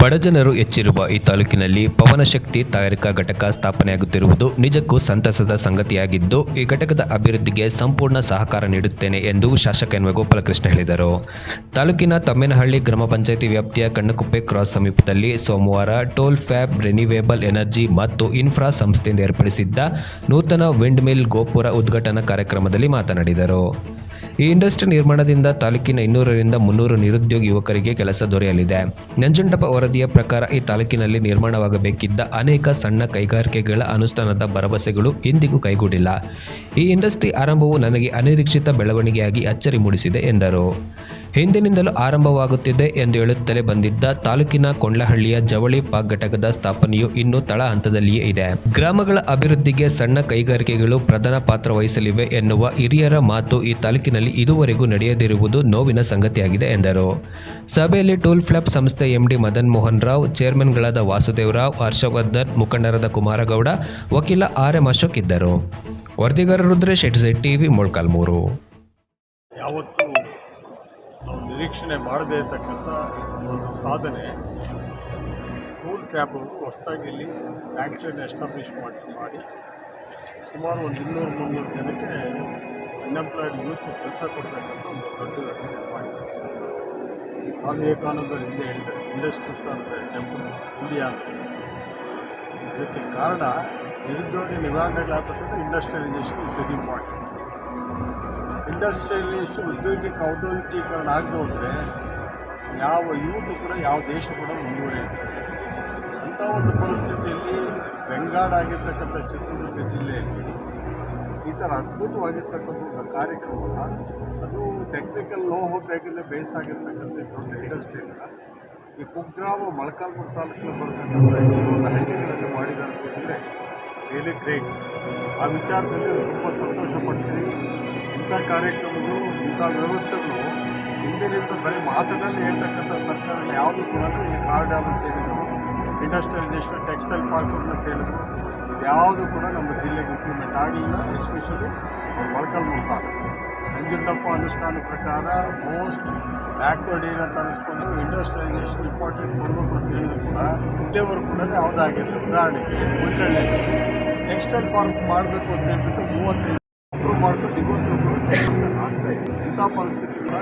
ಬಡಜನರು ಹೆಚ್ಚಿರುವ ಈ ತಾಲೂಕಿನಲ್ಲಿ ಪವನಶಕ್ತಿ ತಯಾರಿಕಾ ಘಟಕ ಸ್ಥಾಪನೆಯಾಗುತ್ತಿರುವುದು ನಿಜಕ್ಕೂ ಸಂತಸದ ಸಂಗತಿಯಾಗಿದ್ದು, ಈ ಘಟಕದ ಅಭಿವೃದ್ಧಿಗೆ ಸಂಪೂರ್ಣ ಸಹಕಾರ ನೀಡುತ್ತೇನೆ ಎಂದು ಶಾಸಕ ಎನ್ವೈ ಗೋಪಾಲಕೃಷ್ಣ ಹೇಳಿದರು. ತಾಲೂಕಿನ ತಮ್ಮೇನಹಳ್ಳಿ ಗ್ರಾಮ ಪಂಚಾಯಿತಿ ವ್ಯಾಪ್ತಿಯ ಕಣ್ಣಕುಪ್ಪೆ ಕ್ರಾಸ್ ಸಮೀಪದಲ್ಲಿ ಸೋಮವಾರ ಟೋಲ್ ಫ್ಯಾಬ್ ರಿನಿವೇಬಲ್ ಎನರ್ಜಿ ಮತ್ತು ಇನ್ಫ್ರಾ ಸಂಸ್ಥೆಯಿಂದ ಏರ್ಪಡಿಸಿದ್ದ ನೂತನ ವಿಂಡ್ ಮಿಲ್ ಗೋಪುರ ಉದ್ಘಾಟನಾ ಕಾರ್ಯಕ್ರಮದಲ್ಲಿ ಮಾತನಾಡಿದರು. ಈ ಇಂಡಸ್ಟ್ರಿ ನಿರ್ಮಾಣದಿಂದ ತಾಲೂಕಿನ ಇನ್ನೂರರಿಂದ ಮುನ್ನೂರು ನಿರುದ್ಯೋಗಿ ಯುವಕರಿಗೆ ಕೆಲಸ ದೊರೆಯಲಿದೆ. ನಂಜುಂಡಪ್ಪ ವರದಿಯ ಪ್ರಕಾರ ಈ ತಾಲೂಕಿನಲ್ಲಿ ನಿರ್ಮಾಣವಾಗಬೇಕಿದ್ದ ಅನೇಕ ಸಣ್ಣ ಕೈಗಾರಿಕೆಗಳ ಅನುಷ್ಠಾನದ ಭರವಸೆಗಳು ಇಂದಿಗೂ ಕೈಗೂಡಿಲ್ಲ. ಈ ಇಂಡಸ್ಟ್ರಿ ಆರಂಭವು ನನಗೆ ಅನಿರೀಕ್ಷಿತ ಬೆಳವಣಿಗೆಯಾಗಿ ಅಚ್ಚರಿ ಮೂಡಿಸಿದೆ ಎಂದರು. ಹಿಂದಿನಿಂದಲೂ ಆರಂಭವಾಗುತ್ತಿದೆ ಎಂದು ಹೇಳುತ್ತಲೇ ಬಂದಿದ್ದ ತಾಲೂಕಿನ ಕೊಂಡ್ಲಹಳ್ಳಿಯ ಜವಳಿ ಪಾಕ್ ಘಟಕದ ಸ್ಥಾಪನೆಯು ಇನ್ನೂ ತಳ ಹಂತದಲ್ಲಿಯೇ ಇದೆ. ಗ್ರಾಮಗಳ ಅಭಿವೃದ್ಧಿಗೆ ಸಣ್ಣ ಕೈಗಾರಿಕೆಗಳು ಪ್ರಧಾನ ಪಾತ್ರ ವಹಿಸಲಿವೆ ಎನ್ನುವ ಹಿರಿಯರ ಮಾತು ಈ ತಾಲೂಕಿನಲ್ಲಿ ಇದುವರೆಗೂ ನಡೆಯದಿರುವುದು ನೋವಿನ ಸಂಗತಿಯಾಗಿದೆ ಎಂದರು. ಸಭೆಯಲ್ಲಿ ಟೂಲ್ ಫ್ಲಾಪ್ ಸಂಸ್ಥೆ ಎಂಡಿ ಮದನ್ ಮೋಹನ್ ರಾವ್, ಚೇರ್ಮನ್ಗಳಾದ ವಾಸುದೇವ್ ರಾವ್ ಹರ್ಷವರ್ಧನ್, ಮುಖಂಡರಾದ ಕುಮಾರಗೌಡ, ವಕೀಲ ಆರ್ ಎಂ ಅಶೋಕ್ ಇದ್ದರು. ವರದಿಗಾರ ರುದ್ರೇಶ್ ಎಟ್ಸ್ ಟಿವಿ ಮೊಳ್ಕಾಲ್ಮೂರು. ನಾವು ನಿರೀಕ್ಷಣೆ ಮಾಡದೇ ಇರತಕ್ಕಂಥ ಒಂದು ಸಾಧನೆ ಟೂಲ್ ಕ್ಯಾಬ್ ಅವರು ಹೊಸದಾಗಿ ಇಲ್ಲಿ ಫ್ಯಾಕ್ಟ್ರಿಯನ್ನು ಎಸ್ಟಾಬ್ಲಿಷ್ ಮಾಡಿ ಮಾಡಿ ಸುಮಾರು ಒಂದು ಇನ್ನೂರು ಮುನ್ನೂರು ಜನಕ್ಕೆ ಅನ್ಎಂಪ್ಲಾಯ್ಡ್ ಯೂತ್ಸ್ ಕೆಲಸ ಕೊಡ್ತಕ್ಕಂಥ ಒಂದು ದೊಡ್ಡ ಯೋಜನೆ ಮಾಡಿದ್ದಾರೆ ಸ್ವಾಮಿ ವಿವೇಕಾನಂದರು ಹಿಂದೆ ಹೇಳಿದ್ದಾರೆ, ಇಂಡಸ್ಟ್ರೀಸ್ ಅಂದರೆ ಟೆಂಪಲ್ ಇಂಡಿಯಾ ಅಂತ. ಇದಕ್ಕೆ ಕಾರಣ ನಿರುದ್ಯೋಗ ನಿವಾರಣೆಗಳಾಗ್ತಕ್ಕಂಥ industrialisation is very important industrialisation ಉದ್ಯೋಗಿಕ ಔದ್ಯೋಗಿಕೀಕರಣ ಆಗದೆ ಹೋದರೆ ಯಾವ ಯೂತ್ ಕೂಡ ಯಾವ ದೇಶ ಕೂಡ ಮುಂದುವರಿಯುತ್ತೆ. ಅಂಥ ಒಂದು ಪರಿಸ್ಥಿತಿಯಲ್ಲಿ ಬೆಂಗಾಡಾಗಿರ್ತಕ್ಕಂಥ ಚಿತ್ರದುರ್ಗ ಜಿಲ್ಲೆಯಲ್ಲಿ ಈ ಥರ ಅದ್ಭುತವಾಗಿರ್ತಕ್ಕಂಥ ಕಾರ್ಯಕ್ರಮ ಅದು ಟೆಕ್ನಿಕಲ್ ಲೋಹ ಬೇಸ್ ಆಗಿರ್ತಕ್ಕಂಥ ದೊಡ್ಡ ಇಂಡಸ್ಟ್ರಿಯಿಂದ ಈ ಕುಗ್ರಾಮ ಮೊಳಕಾಲ್ಮೂರು ತಾಲೂಕಿನ ಬರ್ತಕ್ಕಂಥ ಈ ಒಂದು ಹಳ್ಳಿಗಳಲ್ಲಿ ಮಾಡಿದ್ದಾರೆ ಅಂತಂದರೆ ರಿಯಲಿ ಗ್ರೇಟ್ ಆ ವಿಚಾರದಲ್ಲಿ ತುಂಬ ಸಂತೋಷ ಪಡ್ತೀನಿ. ಇಂಥ ಕಾರ್ಯಕ್ರಮಗಳು, ಇಂಥ ವ್ಯವಸ್ಥೆಗಳು ಹಿಂದಿನಿಂದ ಬರೀ ಮಾತಿನಲ್ಲಿ ಹೇಳ್ತಕ್ಕಂಥ ಸರ್ಕಾರಗಳ ಯಾವುದು ಕೂಡ ಇಲ್ಲಿ ಕಾರ್ಡರ್ ಅಂತ ಹೇಳಿದ್ರು. ಇಂಡಸ್ಟ್ರಿಯಲೈಸೇಷನ್ ಟೆಕ್ಸ್ಟೈಲ್ ಪಾರ್ಕ್ ಅಂತ ಹೇಳಿದ್ರು. ಇದ್ಯಾವುದು ಕೂಡ ನಮ್ಮ ಜಿಲ್ಲೆಗೆ ಇಂಪ್ಲಿಮೆಂಟ್ ಆಗಲಿಲ್ಲ ಎಸ್ಪೆಷಲಿ ಮೊಳಕಾಲ್ಮೂರು ತಾಲೂಕು ನಂಜುಂಡಪ್ಪ ಅನುಷ್ಠಾನ ಪ್ರಕಾರ ಮೋಸ್ಟ್ ಬ್ಯಾಕ್ವರ್ಡ್ ಏನಂತ ಅನಿಸ್ಕೊಂಡು ಇಂಡಸ್ಟ್ರಿಯಲೈಸೇಷನ್ ಇಂಪಾರ್ಟೆಂಟ್ ಕೊಡಬೇಕು ಅಂತ ಹೇಳಿದ್ರು ಕೂಡ ಇಲ್ಲಿವರೆಗೂ ಕೂಡ ಯಾವುದಾಗಿರಲಿ, ಉದಾಹರಣೆಗೆ ಒಳ್ಳೆ ಟೆಕ್ಸ್ಟೈಲ್ ಪಾರ್ಕ್ ಮಾಡಬೇಕು ಅಂತ ಹೇಳ್ಬಿಟ್ಟು ಮೂವತ್ತೈದು ಮಾಡ್ಕೊಂಡು ಟೆಕ್ಸ್ಟೈಲ್ ಆಗ್ತಾ ಇದೆ. ಇಂಥ ಪರಿಸ್ಥಿತಿ ಕೂಡ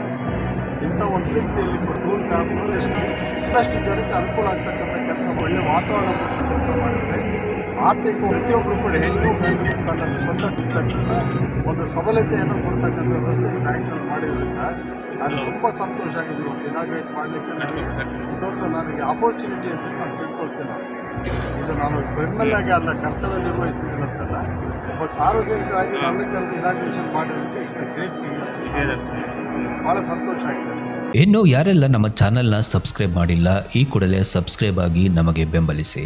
ಇಂಥ ಒಂದು ವ್ಯಕ್ತಿಯಲ್ಲಿ ಟೂಲ್ ಕ್ಯಾಬ್ಗಳು ಎಷ್ಟು ಜನಕ್ಕೆ ಅನುಕೂಲ ಆಗ್ತಕ್ಕಂಥ ಕೆಲಸ ಒಳ್ಳೆ ವಾತಾವರಣ ಕೆಲಸ ಮಾಡಿದರೆ ಆರ್ಥಿಕ ಪ್ರತಿಯೊಬ್ಬರು ಕೂಡ ಹೆಣ್ಣು ಗಂಡು ತನ್ನ ಸ್ವಂತ ಇರ್ತಕ್ಕಂಥ ಒಂದು ಸಬಲತೆಯನ್ನು ಕೊಡ್ತಕ್ಕಂಥ ವ್ಯವಸ್ಥೆ ಬ್ಯಾಂಕ್ಗಳು ಮಾಡಿದ್ರಿಂದ ನಾನು ತುಂಬ ಸಂತೋಷ ಆಗಿದೆ. ಇವತ್ತು ಇನಾಗ್ರೇಟ್ ಮಾಡಲಿಕ್ಕೆ ನನಗೆ ಇದೊಂದು ನನಗೆ ಆಪರ್ಚುನಿಟಿ ಅಂತ ನಾನು ತಿಳ್ಕೊಳ್ತೀನಿ. ಇದು ನಾನು ಬೆನ್ನೆಲ್ಲಾಗಿ ಅಲ್ಲ, ಕರ್ತವ್ಯ ನಿರ್ವಹಿಸಿದ್ದೀನಿ ಅಂತಲ್ಲ. ಒಬ್ಬ ಸಾರ್ವಜನಿಕರಾಗಿ ನಾಗರಿಕರನ್ನು ಇನಾಗ್ರೇಷನ್ ಮಾಡೋದಕ್ಕೆ ಇಟ್ಸ್ ಸಂತೋಷ ಆಗಿದೆ. ಇನ್ನು ಯಾರೆಲ್ಲ ನಮ್ಮ ಚಾನೆಲ್ನ ಸಬ್ಸ್ಕ್ರೈಬ್ ಮಾಡಿಲ್ಲ, ಈ ಕೂಡಲೇ ಸಬ್ಸ್ಕ್ರೈಬ್ ಆಗಿ ನಮಗೆ ಬೆಂಬಲಿಸಿ.